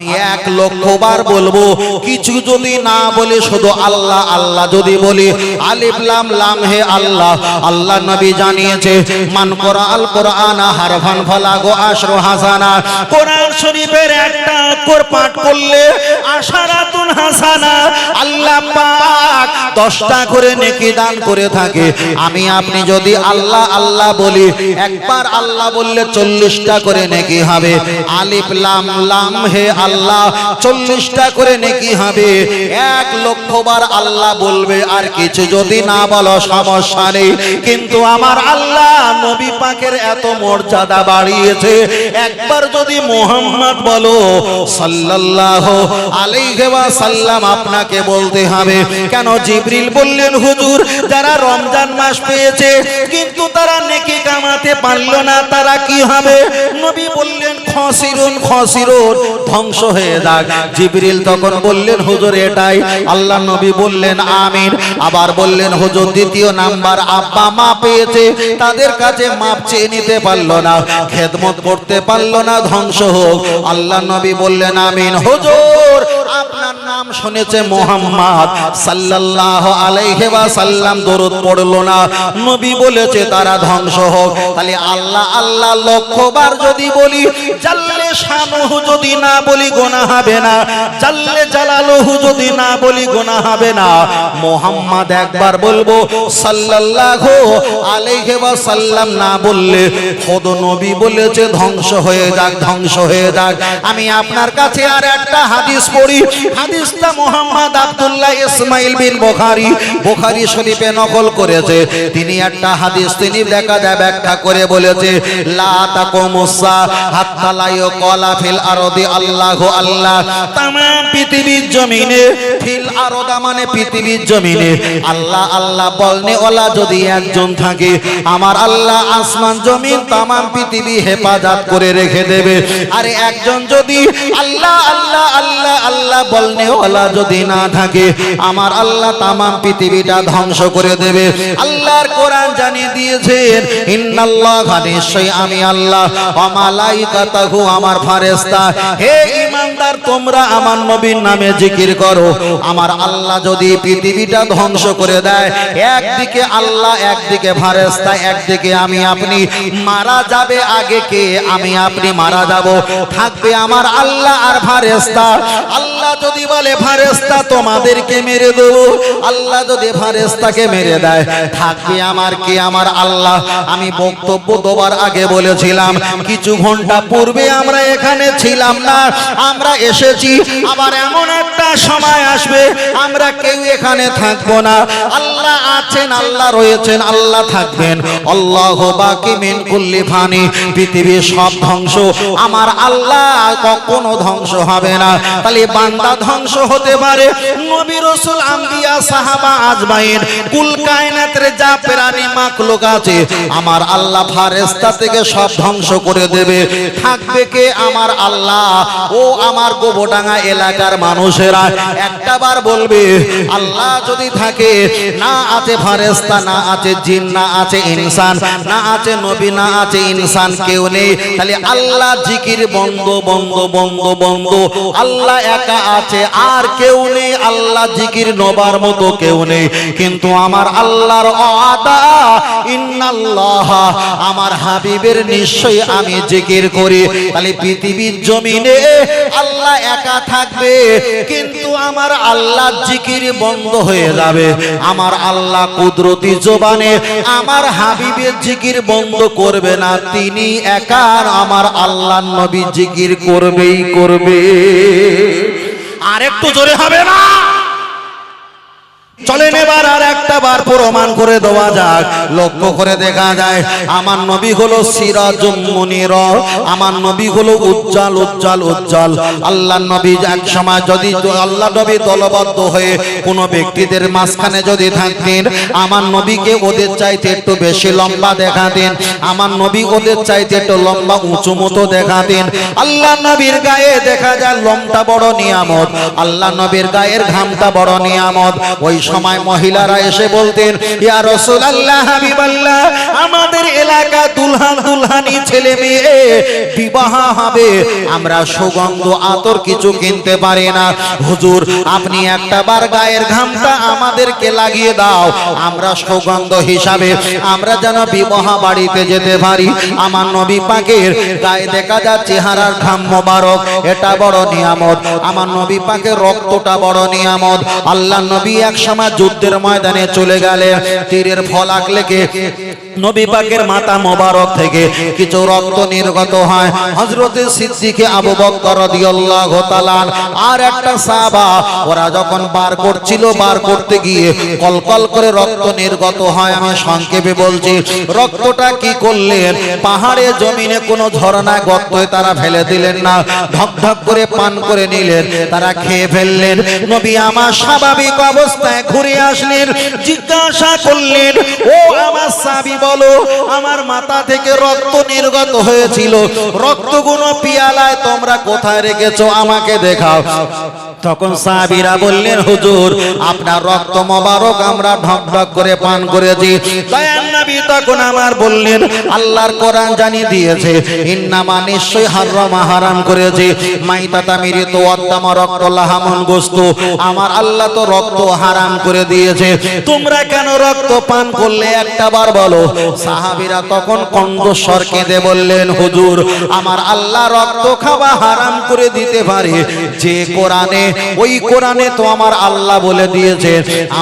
এক লক্ষ বার বলব, কিছু যদি না বলে শুধু আল্লাহ আল্লাহ যদি বলি আলিফলাম লাম হে আল্লাহ আল্লাহ নবী জানিয়েছে, মান করা আল কোরআন হারফান ফালাগো আশরু হাসানা। কোরআন শরীফের একটা অক্ষর পাঠ করলে আশারাতুন হাসানা, আল্লাহ পাক দশটা করে নেকি দান করে থাকে। আমি, আপনি যদি আল্লাহ আল্লাহ বলি, একবার আল্লাহ বললে চল্লিশটা করে নেকি হবে। আলিফ, লাম লাম, হে আল্লাহ, চল্লিশটা করে নেকি হবে। এক লক্ষ বার আল্লাহ বলবে, আর কিছু যদি না বলো সমস্যা নেই। কিন্তু আমার আল্লাহ নবী পাকের এত মর্যাদা বাড়িয়েছে। একবার যদি মোহাম্মদ বলো, সাল্লাল্লাহু আলাইহি ওয়াসাল্লাম আপনাকে বলতে হবে, কেন জিবরিল বললেন, হুজুর, যারা রমজান মাস পেয়েছে, কিন্তু তারা নেকি কামাতে পারল না, তারা কি হবে? নবী বললেন খসিরুন খসিরুন, ধ্বংস হয়ে যাক। জিবরিল তখন বললেন, হুজুর, এটাই আল্লাহ নবী বললেন, আমিন। আবার বললেন, হুজুর, দ্বিতীয় নাম্বার আব্বা মা পেয়েছে, তাদের কাছে মাপ চেয়ে নিতে পারল না, খেদমত করতে পারল না, ধ্বংস হোক। আল্লাহ নবী বললেন, আমিন। হুজুর, আপনার নাম শুনেছে মোহাম্মদ সাল্লাল্লাহু আলাইহি ওয়াসাল্লাম, দরুদ পড়ল না। নবী বলেছে, তারা ধ্বংস হোক। তাহলে আল্লাহ আল্লাহ লক্ষবার যদি বলি জাল্লে শানুহু যদি না বলি গোনা হবে না, জাল্লে জালালুহু যদি না বলি গোনা হবে না। মোহাম্মদ একবার বলব, সাল্লাল্লাহু আলাইহি ওয়াসাল্লাম না বললে খোদ নবী বলেছে, ধ্বংস হয়ে যাক, ধ্বংস হয়ে যাক। আমি আপনার কাছে আর একটা হাদিস পড়ি, হাদিসটা মোহাম্মদ আব্দুল্লাহ ইসমাইল বিন বুখারী বুখারী শরীফে নকল করেছে। তিনি একটা হাদিস, তিনি দেখা যায় ব্যাখ্যা করে বলেছে, লা তাকুমুসা হাত্তা লা ইউকালা ফিল আরদি, আল্লাহু আল্লাহ। তাম পৃথিবীর জমিনে, ফিল আরদা মানে পৃথিবীর জমিনে। আল্লাহ আল্লাহ বলনে ওলা যদি একজন থাকে, আমার আল্লাহ আসমান, জমিন তাম পৃথিবী হেফাজত করে রেখে দেবে। আরে একজন যদি আল্লাহ আল্লাহ আল্লাহ আল্লাহ বলনে ওলা যদি না থাকে, আমার আল্লাহ তাম পৃথিবীটা ধ্বংস করে দেবে। আল্লাহর কোরআন জানিয়ে দিয়েছেন, ইন্নাল্লাহ নিশ্চয় আমি আল্লাহ। অমালাইকাতাহু আমার ফারেস্তা হে ইমানদার, তোমরা আমার নবীর নামে জিকির করো। আমার আল্লাহ যদি পৃথিবীটা ধ্বংস করে দেয়, একদিকে আল্লাহ, একদিকে ফারেস্তা একদিকে আমি, আপনি। মারা যাবে আগে কে? আমি, আপনি মারা যাব। থাকবে আমার আল্লাহ আর ফারেস্তা আল্লাহ যদি বলে ফারেস্তা তোমাদেরকে মেরে দেবো। আল্লাহ যদি মেরে দেয়, থাকবে আমার কি? আমার আল্লাহ। আমি বক্তব্য দেওয়ার আগে বলেছিলাম, কিছু ঘণ্টা পূর্বে আমরা এখানে ছিলাম না, আমরা এসেছি, আবার এমন একটা সময় আসবে, আমরা কেউ এখানে থাকব না। আল্লাহ আছেন, আল্লাহ রয়েছেন, আল্লাহ থাকবেন। আল্লাহ বাকি মিন কুল্লি ফানি, পৃথিবীর সব ধ্বংস আমার আল্লাহ, কখনো ধ্বংস হবে না। তাহলে বান্দা ধ্বংস হতে পারে। নবী রাসূল, আম্বিয়া, সাহাবা, আজমাইন, কুল কায়নাতের যা প্রাণী, মাখলুক আছে, আমার আল্লাহ ফারেস্তা থেকে সব ধ্বংস করে দেবে। থাকবে কে আমার আল্লাহ। ও আমার গোবডাঙ্গা এলাকার মানুষেরা, একটা বার বলবে, আল্লাহ যদি থাকে, না আছে ফারেস্তা না আছে জিন, না আছে ইনসান, না আছে নবী, না আছে ইনসান, কেউ নেই। তাহলে আল্লাহ জিকির বন্ধ বন্ধ বন্ধ বন্ধ। আল্লাহ একা আছে, আর কেউ নেই। আল্লাহ জিকির নবার মতো কেউ নেই। কিন্তু আমার আল্লাহর আমার হাবিবের নিশ্চয় আমি জিকির করি। তাহলে পৃথিবীর জমিনে আল্লাহ একা থাকবে কিন্তু আমার আল্লাহ জিকির বন্ধ হয়ে যাবে। আমার আল্লাহ কুদরতি জবানে আমার হাবিবের জিকির বন্ধ করবে না তিনি একার আমার আল্লাহ নবী জিকির করবেই করবে। আর একটু জোরে হবে না? চলেন এবার আর একটা বার প্রমাণ করে দেওয়া যাক। লক্ষ্য করে দেখা যায়, আমার নবী হলো সিরাজুম আমার নবী হলো উজ্জ্বল উজ্জ্বল উজ্জ্বল। আল্লাহ নবী এক সময় যদি আল্লাহ নবী দলবদ্ধ হয়ে কোনো ব্যক্তিদের মাঝখানে যদি থাকতেন, আমার নবীকে ওদের চাইতে একটু বেশি লম্বা দেখাতেন, আমার নবী ওদের চাইতে একটু লম্বা উঁচু মতো দেখাতেন। আল্লাহ নবীর গায়ে দেখা যায়, লমটা বড় নিয়ামত। আল্লাহ নবীর গায়ের ঘামটা বড় নিয়ামত। ওই সময় মহিলারা এসে বলতেন ইয়া রাসূলুল্লাহ হাবিবাল্লাহ আমাদের এলাকা দুলহান দুলহানি ছেলে মেয়ে বিবাহ হবে। আমরা সুগন্ধ আতর কিছু কিনতে পারি না। হুজুর আপনি একটা বার গায়ের ঘামটা আমাদেরকে লাগিয়ে দাও। আমরা সুগন্ধ হিসাবে আমরা যেন বিবাহ বাড়িতে যেতে পারি। আমার নবী পাকের গায়ে দেখা যায় চেহারার ঘাম মোবারক এটা বড় নিয়ামত। আমার নবী পাকের রক্তটা বড় নিয়ামত। আল্লাহ নবী এক সময় যুদ্ধের ময়দানে চলে গেলেন তীরের ফলাক লেগে নবী পাকের মাথা মোবারক থেকে কিছু রক্ত নির্গত হয়। সিদ্দিকে আবু বকর রাদিয়াল্লাহু তাআলা আর একটা সাহাবা, ওরা যখন বার করছিল, বার করতে গিয়ে কলকল করে রক্ত নির্গত হয়। আমি সংক্ষেপে বলছি, রক্তটা কি করলেন? পাহাড়ে, জমিনে কোনো ঝর্ণায় গর্তয় তারা ফেলে দিলেন না। ঢক ঢক করে পান করে নিলেন, তারা খেয়ে ফেললেন। নবী আমার স্বাভাবিক অবস্থায় ঘুরে আসলেন, জিজ্ঞাসা করলেন, ও আমার সাবি বলো, আমার মাথা থেকে রক্ত নির্গত হয়েছিল। রক্তগুলো পিয়ালায় তোমরা কোথায় রেখেছো, আমাকে দেখাও। তখন সাহাবীরা বললেন, হুজুর, আপনার রক্ত মোবারক আমরা ঢক ঢক করে পান করেছি। দয়ার নবী তখন আমার বললেন, আল্লাহর কোরআন জানিয়ে দিয়েছে, ইন্নামা নিশ্চয় হারামা, হারাম করেছে। মাইতাতা মিরিত ওয়াদ্দামা রক্ত লাহামন গোস্ত। আমার আল্লাহ তো রক্ত হারাম করে দিয়েছে। তোমরা কেন রক্ত পান করলে? একটা বার বলো। সাহাবীরা তখন কণ্ঠস্বর কেঁদে বললেন, হুজুর, আমার আল্লাহ রক্ত খাওয়া হারাম করে দিতে পারে। যে কোরআনে, ওই কোরআনে তো আমার আল্লাহ বলে দিয়েছে।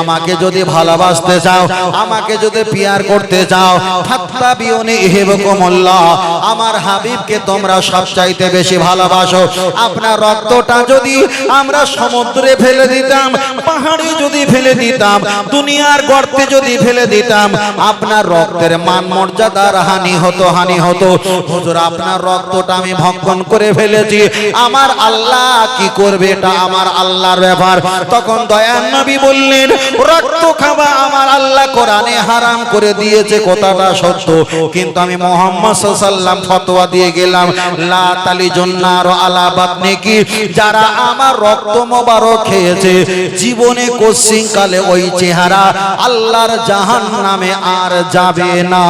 আমাকে যদি ভালোবাসতে চাও, আমাকে যদি পিয়ার করতে চাও ফাত্তাবিউনি ইহিবকুমুল্লাহ আমার হাবিবকে তোমরা সবচাইতে বেশি ভালোবাসো। আপনার রক্তটা যদি আমরা সমুদ্রে ফেলে দিতাম, পাহাড়ে যদি ফেলে দিতাম, দুনিয়ার গর্তে যদি ফেলে দিতাম, আপনার রক্তের মান মর্যাদার হানি হতো হানি হতো। হুজুর, আপনার রক্তটা আমি ভক্ষণ করে ফেলেছি। আমার আল্লাহ কি করবে এটা আমার আল্লাহর ব্যাপার। তখন দয়ান নবী বললেন, রক্ত খাওয়া আমার আল্লাহ কোরআনে হারাম করে দিয়েছে, কথাটা সত্য। কিন্তু আমি মোহাম্মদ সাল্লাম ফতোয়া দিয়ে গেলাম, লা তালি জন্নার আলা বাতনে কি যারা আমার রক্ত মোবারক খেয়েছে, জীবনে কোশ্চিন কালে ওই চেহারা আল্লাহর জাহান নামে আর যাবে না।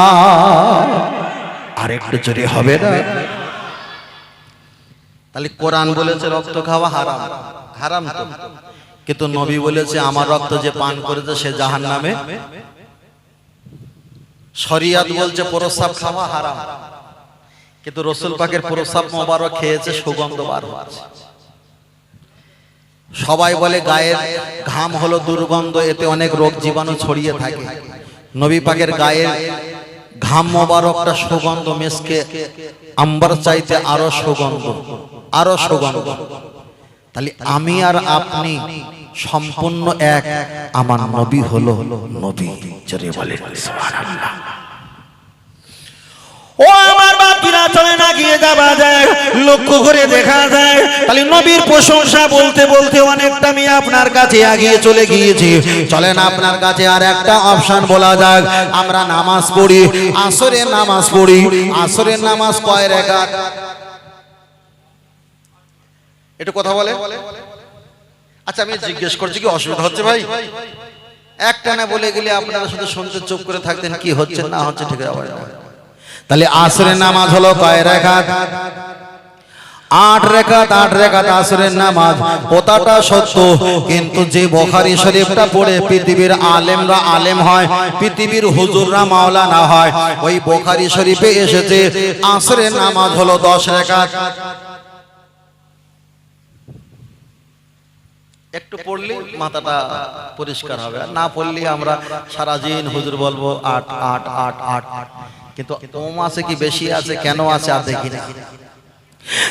আরেকটু চুরি হবে না? তাহলে কোরআন বলেছে রক্ত খাওয়া হারাম। হারাম তো। কিন্তু নবী বলেছে, আমার রক্ত যে পান করেছে সে জাহান নামে শরিয়াত বলছে, প্রস্রাব খাওয়া হারাম। কিন্তু রসুল পাকের প্রস্রাব মোবারক খেয়েছে, সুগন্ধ বার হচ্ছে সবাই বলে গায়ের ঘাম হলো দুর্গন্ধ, এতে অনেক রোগ জীবাণু ছড়িয়ে থাকে। নবী পাকের গায়ের ঘাম মোবারকটা সুগন্ধ, মেসকে আম্বার চাইতে আরও সুগন্ধ আরও সুগন্ধ। তাহলে আমি আর আপনি সম্পূর্ণ এক, আমার নবী হলো নবী। জোরে সুবহানাল্লাহ। ও আমার বাপিরা চলে না গিয়ে লক্ষ্য করে দেখা যায়। তাহলে নবীর প্রশংসা বলতে বলতে অনেকটা আমি আপনার কাছে আগিয়ে চলে গিয়েছি। চলেন আপনার কাছে আর একটা অপশন বলা যাক। আমরা নামাজ পড়ি, আসরের নামাজ পড়ি। আসরের নামাজ কথা বলে। আচ্ছা আমি জিজ্ঞেস করছি কি অসুবিধা হচ্ছে ভাই? একটা না বলে গেলে আপনারা শুধু শুনতে চুপ করে থাকতেন কি হচ্ছে না হচ্ছে, ঠিক আছে। তাহলে আসরের নামাজ হলো কয় রেখাত? আট রেখাত আট রেখাত আসরের নামাজ। কথাটা সত্য, কিন্তু যে বোখারি শরীফটা পড়ে পৃথিবীর আলেমরা আলেম হয়, পৃথিবীর হুজুররা মাওলানা হয়। ওই বোখারি শরীফে এসেছে, আসরের নামাজ হলো দশ রেখাত। একটু পড়লে মাথাটা পরিষ্কার হবে না পড়লে আমরা সারা দিন হুজুর বলব আট আট আট আট আট। কিন্তু কম আছে কি? বেশি আছে কেন আছে আর দেখি না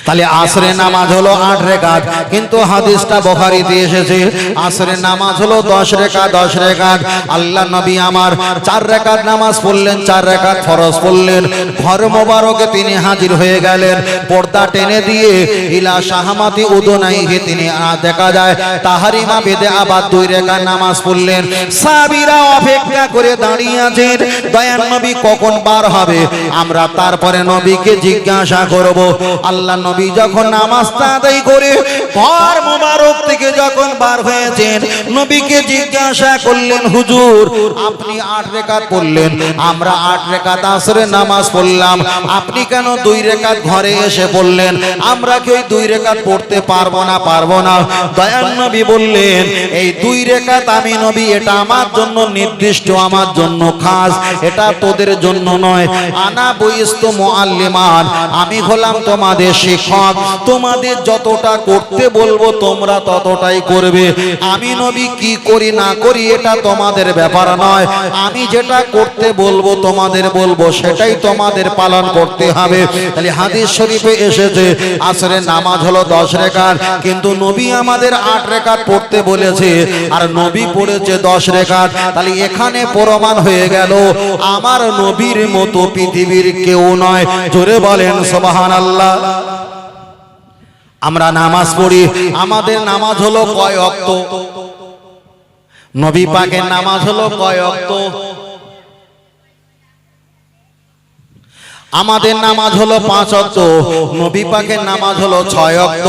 তাহলে আসরে নামাজ হলো আট রেখাত। কিন্তু হাদিসটা বখারিতে এসেছে আসরে নামাজ হলো দশ রেখা দশ রেখাত। আল্লাহ নবী আমার চার রেখাত নামাজ পড়লেন চার রেখাত ফরজ পড়লেন। ঘর মোবারকে তিনি হাজির হয়ে গেলেন। পর্দা টেনে দিয়ে ইলা শাহামাতি উদনাইহে তিনি দেখা যায় তাহারিমা বেদে আবার দুই রেখা নামাজ পড়লেন। সাবিরা অপেক্ষা করে দাঁড়িয়ে আছেন দয়ান নবী কখন বার হবে? আমরা তারপরে নবীকে জিজ্ঞাসা করব আল্লাহ নবী যখন নামাজটা আদায় করে, ঘর মোবারক থেকে যখন বার হয়েছেন, নবীকে জিজ্ঞাসা করলেন, হুজুর, আপনি আট রেখাত পড়লেন, আমরা আট রেখাত আসরের নামাজ পড়লাম, আপনি কেন দুই রেখাত ঘরে এসে পড়লেন? আমরা কি দুই রেখাত পড়তে পারব না পারব না? দয়ান নবী বললেন, এই দুই রেখাত আমি নবী, এটা আমার জন্য নির্দিষ্ট, আমার জন্য খাস, এটা তোদের জন্য নয়। আনা বইস্ত মুআল্লিমান, আমি হলাম তোমাদের শিক্ষক, তোমাদের যতটা করতে বলব তোমরা ততটাই করবে। আমি নবী কি করি না করি এটা তোমাদের ব্যাপার নয়। আমি যেটা করতে বলব তোমাদের বলব, সেটাই তোমাদের পালন করতে হবে। তাহলে হাদিস শরীফে এসেছে, আসরের নামাজ হলো দশ রেখার, কিন্তু নবী আমাদের আট রেখার পড়তে বলেছে, আর নবী পড়েছে দশ রেখার তাহলে এখানে প্রমাণ হয়ে গেল, আমার নবীর মতো পৃথিবীর কেউ নয়। জোরে বলেন সোবাহান আল্লাহ আমরা নামাজ পড়ি। আমাদের নামাজ হলো কয় অক্ত? নবী পাকের নামাজ হলো কয় অক্ত? আমাদের নামাজ হলো পাঁচ অক্ত নবী পাকের নামাজ হলো ছয় অক্ত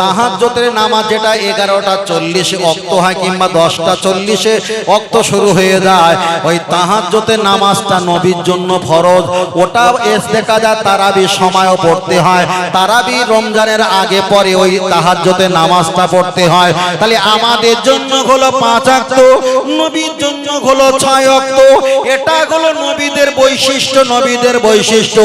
তাহাজ্জতের নামাজ যেটা এগারোটা চল্লিশে অক্ত হয় কিংবা দশটা চল্লিশে অক্ত শুরু হয়ে যায়, ওই তাহাজ্জতের নামাজটা নবীর জন্য ফরজ, ওটা এস দেখা যায় তারাবি সময়ও পড়তে হয়, তারাবি রমজানের আগে পরে ওই তাহাজ্জতের নামাজটা পড়তে হয়, তাহলে আমাদের জন্য হলো পাঁচ অক্ত নবীর জন্য হলো ছয় অক্ত এটা হলো নবীদের বৈশিষ্ট্য নবীদের বৈশিষ্ট্য।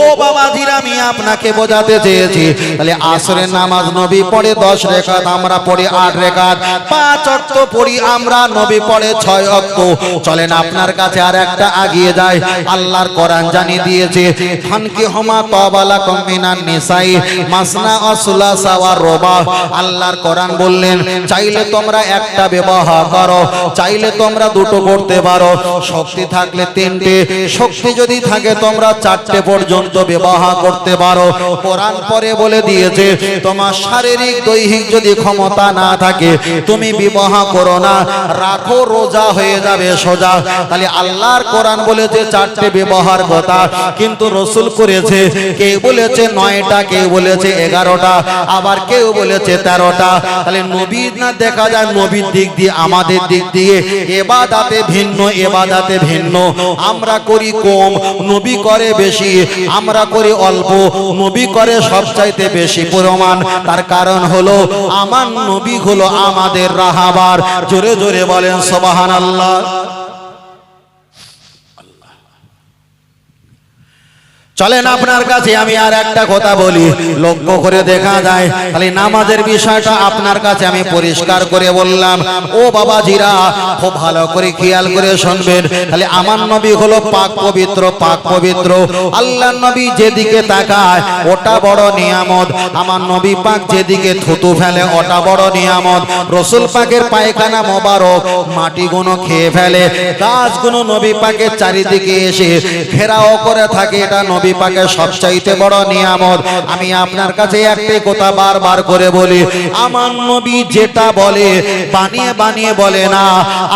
ও বাবাজির, আমি আপনাকে বোঝাতে চেয়েছি। তাহলে আসরের নামাজ নবী পড়ে দশ রেখাত, আমরা পড়ি আট রেখাত। পাঁচ অক্ত পড়ি, আমরা নবী পড়ে ছয় অক্ত। চলেন আপনার কাছে আর একটা আগিয়ে যায় আল্লাহর কোরআন জানিয়ে দিয়েছে, ফানকি হমা তবালা কমিনান নিসাই, মাসনা অসুলা সাওয়ার রবা। আল্লাহর কোরআন বললেন, চাইলে তোমরা একটা ব্যবহার করো, চাইলে তোমরা দুটো করতে পারো। শক্তি থাকলে তিনটে, শক্তি যদি থাকে তোমরা চারটে পর্যন্ত ব্যবহার করতে পারো। কোরআন পরে বলে দিয়েছে, তোমার শারীরিক, দৈহিক যদি ক্ষমতা না থাকে, তুমি বিবাহ করো না। রাখো, রোজা হয়ে যাবে সোজা। তাহলে আল্লাহর কোরআন বলেছে চারটে ব্যবহার কথা, কিন্তু রসুল করেছে কেউ বলেছে নয়টা কেউ বলেছে এগারোটা, আবার কেউ বলেছে তেরোটা। তাহলে নবী না দেখা যায় নবীর দিক দিয়ে, আমাদের দিক দিয়ে। এবাদাতে ভিন্ন এবাদাতে ভিন্ন। আমরা করি কম, নবী করে বেশি। আমরা করি অল্প। নবী করে সবচাইতে বেশি প্রমাণ। তার কারণ হলো, আমার নবী হলো আমাদের রাহাবার। জোরে জোরে বলেন সবাহান আল্লাহ চলেন আপনার কাছে আমি আর একটা কথা বলি। লক্ষ্য করে দেখা যায় খালি নামাজের বিষয়টা আপনার কাছে আমি পরিষ্কার করে বললাম। ও বাবা জিরা খুব ভালো করে খেয়াল করে শুনবেন। খালি আমার নবী হলো পাক পবিত্র পাক পবিত্র। আল্লাহ নবী যেদিকে তাকায়, ওটা বড় নিয়ামত। আমার নবী পাক যেদিকে থুতু ফেলে, ওটা বড় নিয়ামত। রসুল পাকের পায়খানা মোবারক, মাটিগুলো খেয়ে ফেলে। গাছগুলো নবী পাকের চারিদিকে এসে ঘেরাও করে থাকে, এটা নবী পাকে সবচাইতে বড় নিয়ামত। আমি আপনার কাছে একটাই কথা বারবার করে বলি। আমার নবী যেটা বলে, বানিয়ে বানিয়ে বলে না।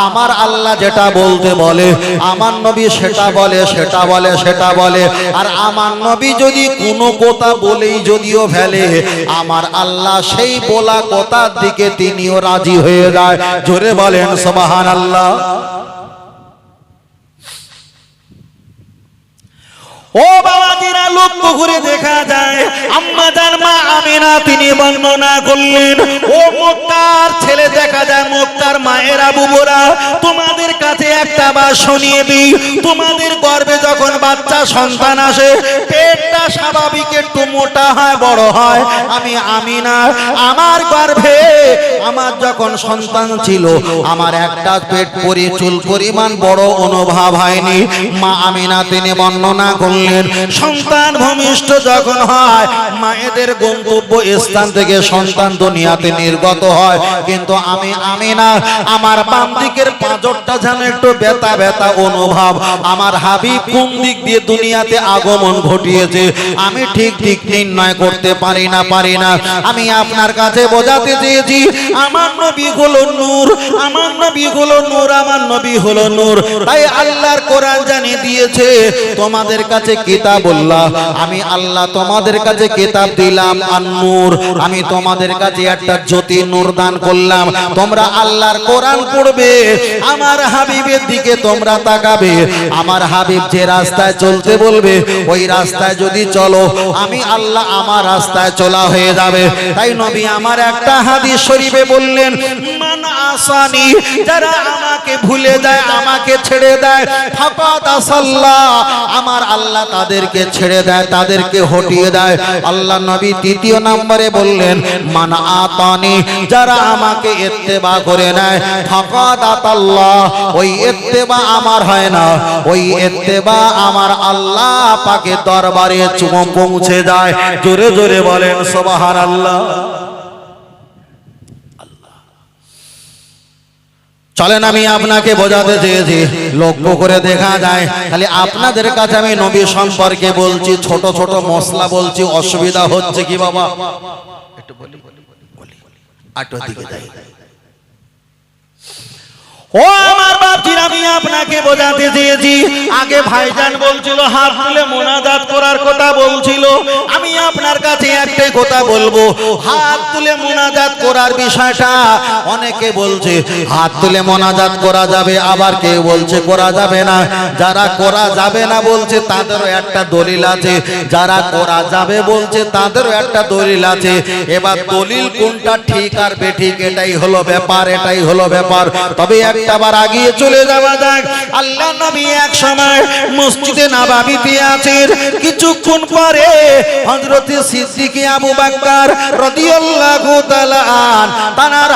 আমার আল্লাহ যেটা বলতে বলে, আমার নবী সেটা বলে সেটা বলে সেটা বলে। আর আমার নবী যদি কোনো কথা বলেই যদিও ফেলে, আমার আল্লাহ সেই বলা কথার দিকে তিনিও রাজি হয়ে যায়। জোরে বলেন সবাহান আল্লাহ ও বাবাজিরা লক্ষ্য করে দেখা যায়। আম্মা জান, মা আমিনা তিনি বর্ণনা করলেন, ও মক্কার ছেলে, দেখা যায় মক্কার মায়ের, বুবুরা, তোমাদের কাছে একটা বার শুনিয়ে দিই। তোমাদের গর্ভে যখন বাচ্চা, সন্তান আসে, পেটটা স্বাভাবিক একটু মোটা হয়, বড় হয়। আমি আমিনা, আমার গর্ভে আমার যখন সন্তান ছিল, আমার একটা পেট পরি, চুল পরিমাণ বড় অনুভব হয়নি। মা আমিনা তিনি বর্ণনা করলেন সন্তান ভূমিষ্ঠ যখন হয়, মায়েদের গন্তব্য স্থান থেকে সন্তান দুনিয়াতে নির্গত হয়। কিন্তু আমি আমি না আমার বাম দিকের পাঁজরটা যেন একটু ব্যথা ব্যথা অনুভব। আমার হাবিব কোন দিক দিয়ে দুনিয়াতে আগমন ঘটিয়েছে, আমি ঠিক ঠিক নির্ণয় করতে পারি না পারি না। আমি আপনার কাছে বোঝাতে চেয়েছি, আমার নবী হলো নূর, আমার নবী হলো নূর, আমার নবী হলো নূর। তাই আল্লাহর কোরআন জানিয়ে দিয়েছে, তোমাদের কাছে কিতাবুল্লাহ আমি আল্লাহ তোমাদের কাছে কিতাব দিলাম আর নূর আমি তোমাদের কাছে একটা জ্যোতি নূর দান করলাম। তোমরা আল্লাহর কোরআন পড়বে, আমার হাবিবের দিকে তোমরা তাকাবে। আমার হাবিব যে রাস্তায় চলতে বলবে, ওই রাস্তায় যদি চলো, আমি আল্লাহ আমার রাস্তায় চলা হয়ে যাবে। তাই নবী আমার একটা হাদিস শরীফে বললেন, মান আসানি, যারা আমাকে ভুলে যায়, আমাকে ছেড়ে দেয় ফাকাত আসাল্লাহ। আমার আল্লাহ তাদেরকে ছেড়ে দেয়, তাদেরকে হটিয়ে দেয়। আল্লাহ নবী তৃতীয় নম্বরে বললেন, মান আতানি, যারা আমাকে ইত্তেবা করে নেয় ফাকাত আতাল্লাহ, ওই ইত্তেবা আমার হয় না। ওই ইত্তেবা আমার আল্লাহ পাকে দরবারে চুমো পৌঁছে যায় জোরে জোরে বলেন, সুবহানাল্লাহ। চলেন আমি আপনাকে বোঝাতে চেয়েছি লক্ষ্য করে দেখা যায় খালি আপনাদের কাছে আমি নবী সম্পর্কে বলছি ছোট ছোট মশলা বলছি অসুবিধা হচ্ছে কি বাবা একটু বলি বলি আটো দিকে যাই ও আমার বাপজির, আমি আপনাকে বোঝাতে চেয়েছি। আগে ভাইজান বলছিল, হাত তুলে মোনাজাত করার কথা বলছিল। আমি আপনার কাছে একটাই কথা বলব, হাত তুলে মোনাজাত করার বিষয়টা অনেকে বলছে, হাত তুলে মোনাজাত করা যাবে, আবার কেউ বলছে করা যাবে না। যারা করা যাবে না বলছে, তাদেরও একটা দলিল আছে। যারা করা যাবে বলছে, তাদেরও একটা দলিল আছে। এবার দলিল কোনটা ঠিক আর বেঠিক, এটাই হলো ব্যাপার, এটাই হলো ব্যাপার। তবে একটা বার আগিয়ে চলে যাওয়া যাক। আল্লাহ নবী এক সময় মসজিদে নাবাবিতে আছেন। কিছুক্ষণ পরে সিদ্দিকী আবু রাদিয়াল্লাহু তাআলা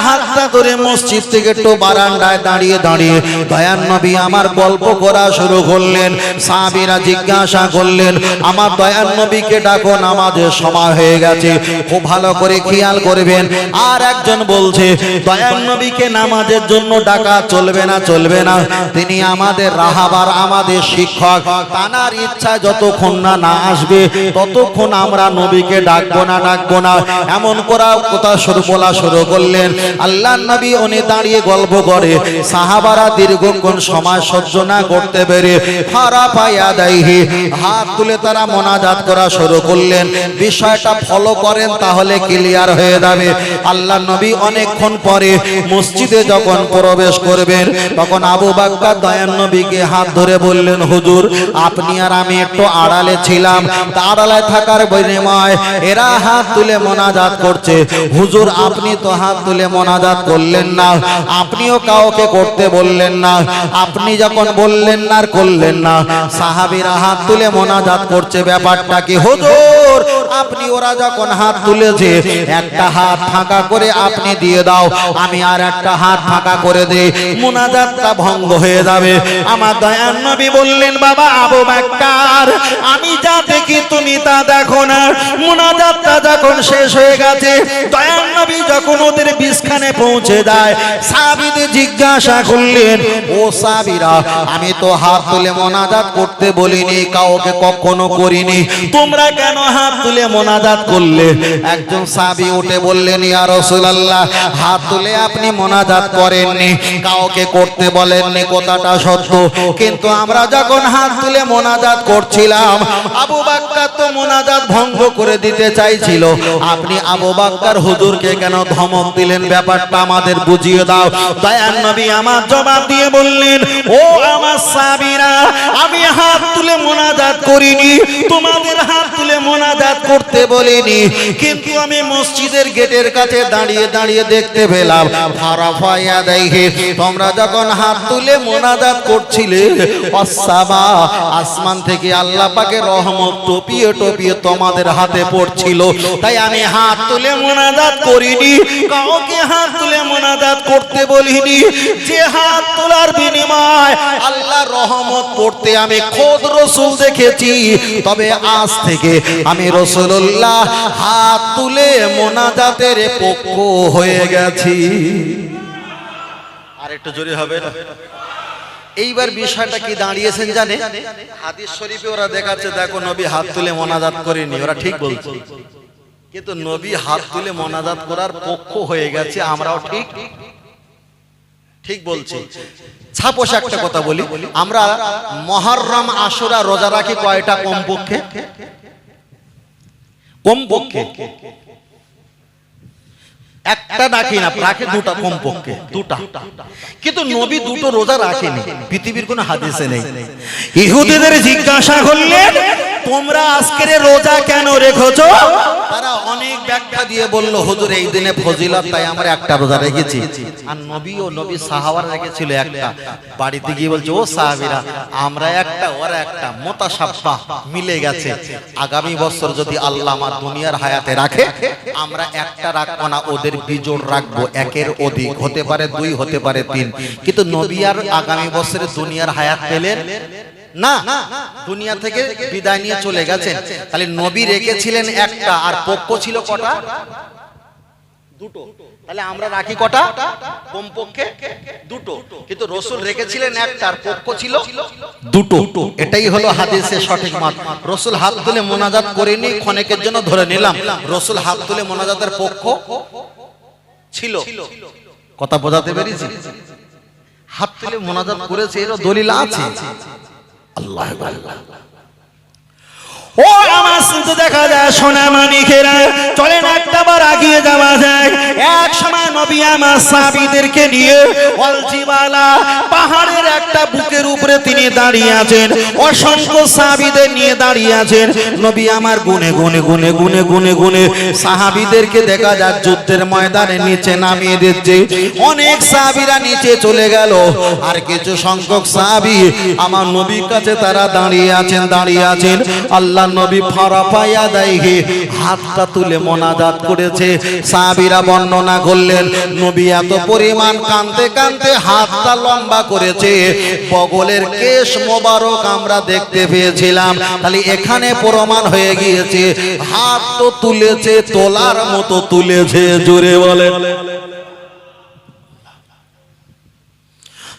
হাতটা ধরে মসজিদ থেকে বারান্দায় দাঁড়িয়ে দাঁড়িয়ে দয়ান নবী আমার গল্প করা শুরু করলেন, সাহাবীরা জিজ্ঞাসা করলেন, আমার দয়ান নবীকে ডাকো, নামাজের সময় হয়ে গেছে। খুব ভালো করে খেয়াল করবেন। আর একজন বলছে, দয়ান নবীকে নামাজের জন্য ডাকা চলবে না চলবে না। তিনি আমাদের রাহাবার, আমাদের শিক্ষক। তানার ইচ্ছা যতক্ষণ না না আসবে, ততক্ষণ আমরা নবীকে ডাকবো না ডাকবো না। এমন করা কথা শুরু, বলা শুরু করলেন। আল্লাহ নবী উনি দাঁড়িয়ে গল্প করে, সাহাবারা দীর্ঘক্ষণ সময় সহ্য না করতে পেরে খারাপ পাইয়া দেয়হি হাত তুলে তারা মোনাজাত করা শুরু করলেন। বিষয়টা ফলো করেন তাহলে ক্লিয়ার হয়ে যাবে। আল্লাহ নবী অনেকক্ষণ পরে মসজিদে যখন প্রবেশ করবেন তখন আবু বাক্কার দয়ান নবীকে হাত ধরে বললেন, হুজুর, আপনি আর আমি একটু আড়ালে ছিলাম। তা আড়ালে থাকার বিনিময় এরা হাত তুলে মোনাজাত করছে। হুজুর, আপনি তো হাত তুলে মোনাজাত করলেন না। আপনিও কাউকে করতে বললেন না। আপনি যখন বললেন না আর করলেন না। সাহাবিরা হাত তুলে মোনাজাত করছে। ব্যাপারটা কি, হুজুর? আপনি ওরা যখন হাত তুলেছে, একটা হাত ফাঁকা করে আপনি দিয়ে দাও, আমি আর একটা হাত ফাঁকা করে দেই। মোনাজাতটা ভঙ্গ হয়ে যাবে। আমার দয়ান নবী বললেন, বাবা আবু বাক্কার, আমি যা দেখি তুমি তা দেখো না। মোনাজাতটা যখন শেষ হয়ে গেছে দয়ান নবী যখন ওদের বিছখানে পৌঁছে যায়, সাবিদে জিজ্ঞাসা করলেন, ও সাবিরা, আমি তো হাত তুলে মোনাজাত করতে বলিনি, কাউকে কখনো করিনি। তোমরা কেন হাত তুলে মোনাজাত করলে? একজন সাবি উঠে বললেন, ইয়া রাসূলুল্লাহ, হাত তুলে আপনি মোনাজাত করেননি। কাউকে করতে বলেননি, কথাটা সত্য। কিন্তু আমরা যখন হাত তুলে মোনাজাত করছিলাম, আবু বাক্কার তো মোনাজাত ভঙ্গ করে দিতে চাইছিল। আপনি আবু বাক্কার হুজুরকে কেন ধমক দিলেন? ব্যাপারটা আমাদের বুঝিয়ে দাও। দয়ান নবী আমার জবাব দিয়ে বললেন, ও আমার সাবিরা আমি হাত তুলে মোনাজাত করিনি। তোমাদের হাত তুলে মোনাজাত করতে বলিনি। কিন্তু আমি মসজিদের গেটের কাছে দাঁড়িয়ে দাঁড়িয়ে দেখতে পেলাম। ফারাফায়া দেখে তোমরা যখন হাত তুলে মোনাজাত করছিলে অসাবা আসমান থেকে আল্লাহ পাকে রহমত টপিয়ে টপিয়ে তোমাদের হাতে পড়ছিল। তাই আমি হাত তুলে মোনাজাত করিনি, কাউকে হাত তুলে মোনাজাত করতে বলিনি। যে হাত তোলার বিনিময় আল্লাহ রহমত পড়তে আমি খোদ রসুল দেখেছি। তবে আজ থেকে আমি রসুল্লাহ হাত তুলে মোনাজাতের পক্ষ হয়ে গেছি। আর একটু জোরে হবে না? এইবার বিষয়টা কি দাঁড়িয়েছেন জানে? হাদিস শরীফে ওরা দেখাচ্ছে দেখো নবী হাত তুলে মোনাজাত করেনি ওরা ঠিক বলছে। কিন্তু নবী হাত তুলে মোনাজাত করার পক্ষ হয়ে গেছে আমরাও ঠিক। ঠিক বলছি। ছাপোষ একটা কথা বলি আমরা মহরম আশুরা রোজা রাখি কয়টা কমপক্ষে? কমপক্ষে। একটা রাখি না রাখে দুটা কমপক্ষে। দুটা। কিন্তু নবী দুটো রোজা রাখেনি পৃথিবীর কোনো হাদিসে নেই। ইহুদিদের জিজ্ঞাসা করলেন তোমরা আজকের রোজা কেন রেখেছো? তারা অনেক ব্যাখ্যা দিয়ে বলল, হুজুর, এই দিনে ফজিলত, তাই আমরা একটা রোজা রেখেছি। আর নবী ও নবী সাহাবার রেখেছিল একটা। বাড়িতে গিয়ে বলছে, ও সাহাবিরা, আমরা একটা, ওরা একটা মোতা সাপ্পা মিলে গেছে। আগামী বছর যদি আল্লাহ আমার দুনিয়ার হায়াতে রাখে, আমরা একটা রাখব না, ওদের বিজোড় রাখব। একের অধিক, হতে পারে দুই, হতে পারে তিন। কিন্তু নবী আর আগামী বছরে দুনিয়ার হায়াত পেলেন? না, দুনিয়া থেকে বিদায় নিয়ে চলে গেছেন। তাহলে নবী রেখেছিলেন একটা আর পক্ষ ছিল কটা? দুটো। তাহলে আমরা রাখি কটা? কমপক্ষে দুটো। কিন্তু রসুল রেখেছিলেন একটা আর পক্ষ ছিল দুটো। এটাই হলো হাদিসের সঠিক মত। রসুল হাত তুলে মোনাজাত করেনি, ক্ষণেকের জন্য ধরে নিলাম। রসুল হাত তুলে মোনাজাতের পক্ষ ছিল। কথা বোঝাতে পেরেছি? হাত তুলে মোনাজাত করেছে, এরও দলিল আছে। আল্লাহ ও আমার দেখা যায় সোনা মানিকেরা চলে একটা বার আগিয়ে যাওয়া যায়। এক সময় নবী আমার নিয়ে অলজিবালা পাহাড়ের একটা বুকের উপরে তিনি দাঁড়িয়ে আছেন। অসংখ্য নিয়ে দাঁড়িয়ে আছেন। নবী আমার গুনে গুনে গুনে গুনে গুনে গুনে দেখা যুদ্ধের ময়দানে নিচে নামিয়ে দিচ্ছে। অনেক সাহাবিরা নিচে চলে গেল। আর কিছু সংখ্যক সাহাবি আমার নবীর কাছে তারা দাঁড়িয়ে আছেন দাঁড়িয়ে আছেন। আল্লাহ নবী ফারা পাইয়া দেয় হাতটা তুলে মোনাজাত করেছে। সাহাবিরা বর্ণনা করলেন, নবী এত পরিমাণ কানতে কানতে হাতটা লম্বা করেছে। বগলের কেশ মোবারক আমরা দেখতে পেয়েছিলাম। তাহলে এখানে প্রমাণ হয়ে গিয়েছে, হাত তো তুলেছে, তোলার মতো তুলেছে, জোরে বলে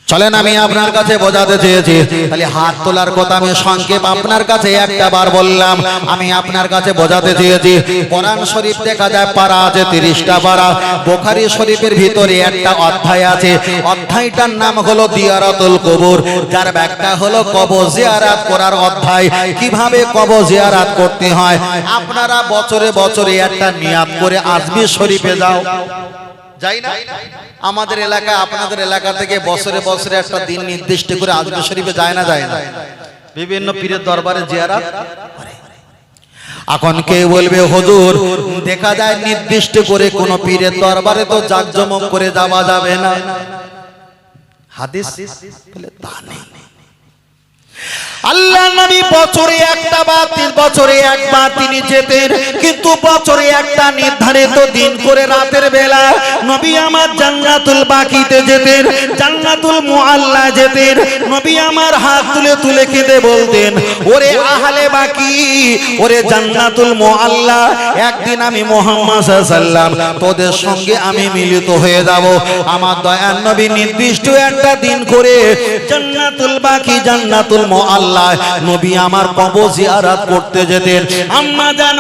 চলেন আমি আপনার কাছে বোঝাতে চেয়েছি। তাহলে হাত তোলার কথা আমি সংক্ষেপ আপনার কাছে একটা বার বললাম। আমি আপনার কাছে বোঝাতে চেয়েছি। কোরআন শরীফ দেখা যায় পারা আছে তিরিশটা পারা। বোখারি শরীফের ভিতরে একটা অধ্যায় আছে। অধ্যায়টার নাম হলো দিয়ারাতুল কবর। যার ব্যাখ্যা হলো কবর জিয়ারাত করার অধ্যায়। কীভাবে কবর জিয়ারাত করতে হয়? আপনারা বছরে বছরে একটা নিয়াত করে আজমি শরীফে যাও। যাই না, আমাদের এলাকা আপনাদের এলাকা থেকে বছরে বছরে একটা দিন নির্দিষ্ট করে আজমি শরীফে যায় না যায় না। বিভিন্ন পীরের দরবারে জিয়ারাত করে। এখন কে বলবে, হুজুর, দেখা যায় নির্দিষ্ট করে কোন পীরের দরবারে তো জাকজমক করে যাওয়া যাবে না। হাদিস তা নেই। আল্লাহ নবী বছরে একটা বা তিন বছরে একবার তিনি যেতেন। কিন্তু বছরে একটা নির্ধারিত দিন করে রাতের বেলা নবী আমার জান্নাতুল বাকিতে যেতেন, জান্নাতুল মুআল্লা যেতেন। নবী আমার হাত তুলে তুলে কেঁদে বলতেন, ওরে আহলে বাকি, ওরে জান্নাতুল মুআল্লা, একদিন আমি মোহাম্মদ সাল্লাম তোদের সঙ্গে আমি মিলিত হয়ে যাব। আমার দয়ার নবী নির্দিষ্ট একটা দিন করে জান্নাতুল বাকি, জান্নাতুল মুআল্লা নবী আমার কবর করতে যেতেন। আম্মা জান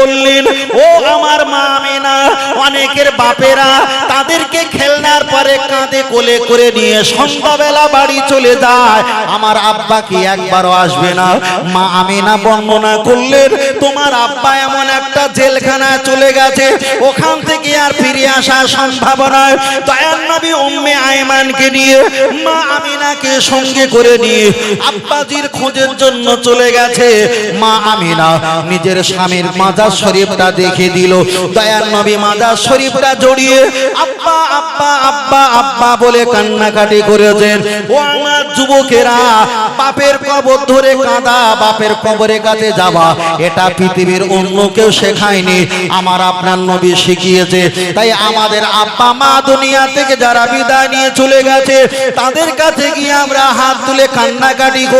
বললেন, ও আমার অনেকের বাপেরা তাদেরকে খেলনার পরে কোলে করে নিয়ে সন্ধ্যাবেলা বাড়ি চলে যায়। আমার আব্বা কি একবারও আসবে না? মা আমিনা বর্ণনা করলেন, তোমার আব্বা এমন একটা জেলখানায় চলে গেছে। ওখান থেকে আর ফিরে আসার সম্ভাবনা দয়াল নবী উম্মে আয়মানকে নিয়ে মা আমিনাকে সঙ্গে করে নিয়ে আব্বাজির খোঁজের জন্য চলে গেছে। মা আমিনা নিজের স্বামীর মাজার শরীফটা দেখে দিল। দয়াল নবী মাজার শরীফটা জড়িয়ে আব্বা আব্বা আব্বা আব্বা বলে কান্নাকাটি করেছেন। ও আমার যুবকেরা, বাপের কবর ধরে কাঁদা, বাপের কবরের কাছে যাওয়া, এটা পৃথিবীর অন্য কেউ শেখায়নি। আমার আপনার নবী শিখিয়েছে। তাই আমাদের আব্বা, মা দুনিয়া থেকে যারা বিদায় নিয়ে চলে গেছে, তাদের কাছে গিয়ে আমরা হাত তুলে কান্নাকাটি করি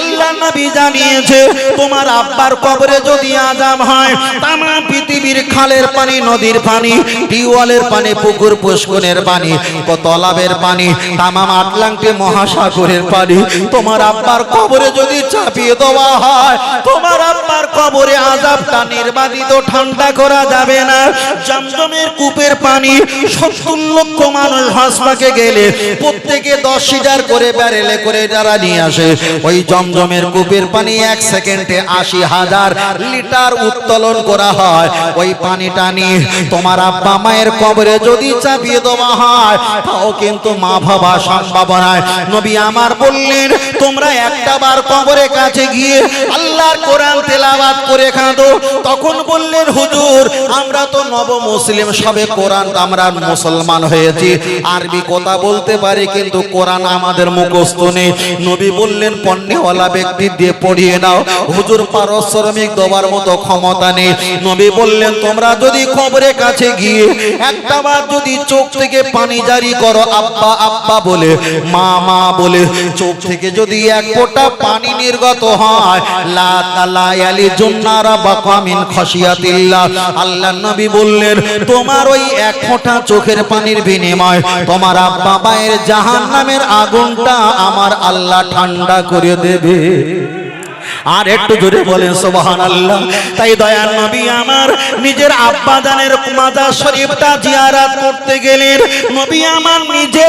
আল্লাহ নবী জানিয়েছে, তোমার আব্বার কবরে যদি আজাম হয়, তাম পৃথিবীর খালের পানি, নদীর পানি, টিউবওয়েলের পানি, পুকুর পুষ্কনের পানি ও তলাবের পানি, তামাম আটলান্টি মহাসাগরের পানি, তোমার আব্বার কবরে যদি চাপিয়ে দেওয়া হয়, তোমার আব্বার কবরে আজাবটা নির্বাদিত ঠান্ডা করা যাবে না। জমজমের কূপের পানি, সত্তর লক্ষ মানুষ হাসপাকে গেলে প্রত্যেকে দশ হাজার করে ব্যারেলে করে যারা নিয়ে আসে ওই জমজমের কূপের পানি এক সেকেন্ডে আশি হাজার লিটার উত্তোলন করা হয়। ওই পানিটা নিয়ে তোমার আব্বা মায়ের কবরে যদি চাপিয়ে দেওয়া হয়, তাও কিন্তু মা বাবা সম্ভাবনায়। নবী আমার বললেন, তোমরা একটা বার কবরের কাছে গিয়ে আল্লাহর কোরআন তেলাওয়াত করে কাঁদো। তখন বললেন, হুজুর, আমরা তো নব মুসলিম সবে কোরআন আমরা মুসলমান হয়েছি। আরবি কথা বলতে পারি, কিন্তু কোরআন আমাদের মুখস্থ নেই। নবী বললেন, পণ্যওয়ালা ব্যক্তি দিয়ে পড়িয়ে নাও হুজুর, পারশ্রমিক দেওয়ার মতো ক্ষমতা নেই। নবী বললেন, তোমরা যদি খবরের কাছে গিয়ে একটা বার যদি চোখ থেকে পানি জারি করো, আব্বা আব্বা বলে, মা মা বলে, চোখ থেকে যদি এক ফোঁটা পানি নির্গত হয় আল্লাহ নবী বললেন, তোমার ওই চোখের পানির বিনিময়, তোমার আব্বা মায়ের জাহান্নামের আগুনটা আমার আল্লাহ ঠান্ডা করে দেবে। আর একটু জোরে বলেন সোবাহান আল্লাহ তাই দয়ার নবী আমার নিজের আব্বা জানের মাজার শরীফটা জিয়ারাত করতে গেলেন। নবী আমার নিজে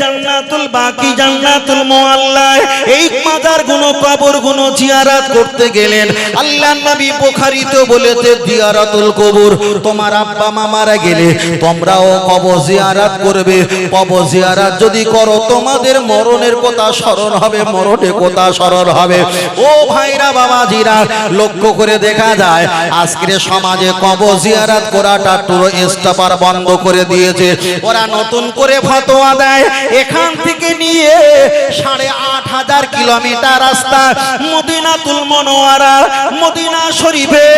জান্নাতুল বাকি, জান্নাতুল মুআল্লায় এই মাজারগুলো কবরগুলো জিয়ারাত করতে গেলেন। আল্লাহ নবী বুখারীতে বলেছে, জিয়ারাতুল কবর, তোমার আব্বা মা মারা গেলে তোমরাও কবর জিয়ারাত করবে। কবর জিয়ারাত যদি করো, তোমাদের মরণের কথা স্মরণ হবে, মরণের কথা স্মরণ হবে। ও ভাইরা, বাবাজিরা, লক্ষ্য করে দেখা যায়, আজকের সমাজে কবর জিয়ারাত করাটা পুরো স্টপার বন্ধ করে দিয়েছে। ওরা নতুন করে ফতোয়া দেয়, এখান থেকে নিয়ে সাড়ে আট হাজার কিলোমিটার রাস্তা মদিনাতুল মনোয়ারা, মদিনা শরীফে।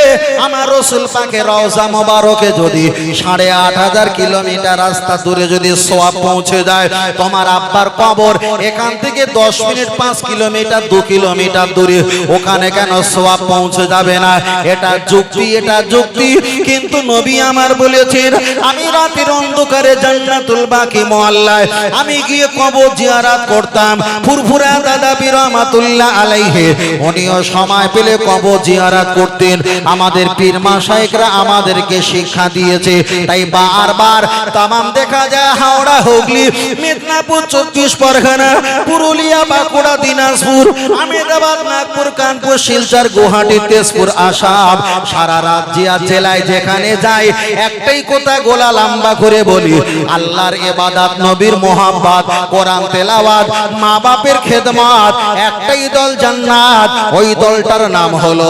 আমার রসুল পাকে রওজা মোবারকে যদি সাড়ে আট হাজার কিলোমিটার রাস্তা দূরে যদি সোয়াব পৌঁছে যায়, তোমার আব্বার কবর এখান থেকে দশ মিনিট, পাঁচ কিলোমিটার, দু কিলোমিটার দূরে। ওখানে কেন সোয়াব পৌঁছে যাবে না? এটা যুক্তি এটা যুক্তি। কিন্তু নবী আমার বলেছেন, আমি রাতের অন্ধকারে জান্নাতুল বাকি মহল্লায়, আমি গিয়ে কবর জিয়ারাত করতাম। ফুরফুরা দাদা বিরহমাতুল্লাহ আলাইহে, উনিও সময় পেলে কবর জিয়ারাত করতেন। আমাদের পীর মাসাইকরা আমাদেরকে শিক্ষা দিয়েছে। তাই বারবার তামাম দেখা যায়, হাওড়া, হুগলি, মেদিনীপুর চব্বিশ পরগনা পুরুলিয়া, বাঁকুড়া, দিনাজপুর আমেদাবাদ নাগপুর কানপুর শিলচর গুয়াহাটি তেজপুর আসাম। সারা রাজ্যে আর জেলায় যেখানে যাই, একটাই কথা গোলা লম্বা করে বলি, আল্লাহর এবাদাত নবীর মোহাব্বত, কোরআন তেলাওয়াত মা বাপের খেদমত, একটাই দল জান্নাত, ওই দলটার নাম হলো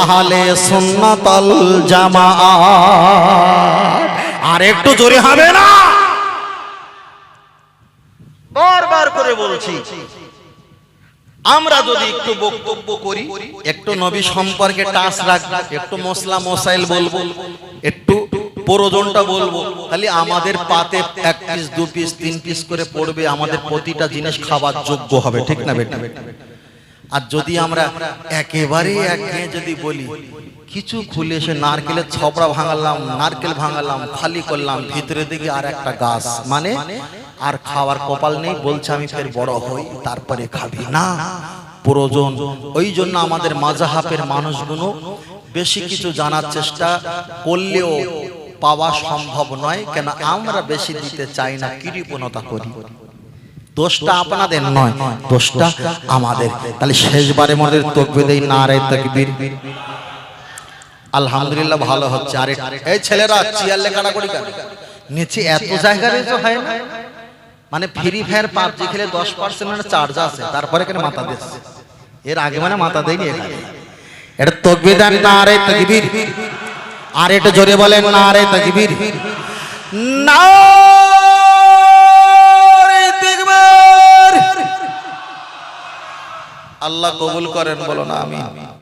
আহলে সুন্নাতল জামাআত আর একটু জোরে হবে না? বারবার করে বলছি। আমরা যদি একটু বক্তব্য করি, একটু নবী সম্পর্কে টাচ রাখব, একটু মশলা মশাইল বলব, একটু প্রয়োজনটা বলব খালি আমাদের পাতে এক পিস দু পিস তিন পিস করে পড়বে, আমাদের প্রতিটা জিনিস খাবার যোগ্য হবে, ঠিক না বেটা? আর যদি আমরা একেবারে একে যদি বলি কিছু খুলে এসে নারকেলের ছপড়া ভাঙালাম নারকেল ভাঙালাম খালি করলাম ভিতরে দিকে আর একটা গাছ। মানে? আর খাওয়ার কপাল নেই বলছে আমি ফের বড় হই তারপরে খাবি। না প্রয়োজন ওই জন্য আমাদের মাজাহাপের মানুষগুলো বেশি কিছু জানার চেষ্টা করলেও পাওয়া সম্ভব নয় কেন আমরা বেশি দিতে চাই না কৃপণতা করি। দোষটা আপনাদের নয় দোষটা আমাদের। তাহলে শেষবারে মধ্যে তকবে দেই না রে তকবীর। আলহামদুলিল্লাহ ভালো হচ্ছে। আরে এই ছেলেরা চেয়ার লেখাটা করি কেন? নিচে এত জায়গা রয়েছে হয় না? মানে ফ্রি ফায়ার পাবজি খেলে দশ পার্সেন্ট মানে চার্জ আছে। তারপরে কেন মাথা দিচ্ছে এর আগে মানে মাথা দেয়নি এটা তকবির দেন না রে তকবীর। আর এটা জোরে বলেন না রে তকবীর। না আল্লাহ কবুল করেন বলো না আমি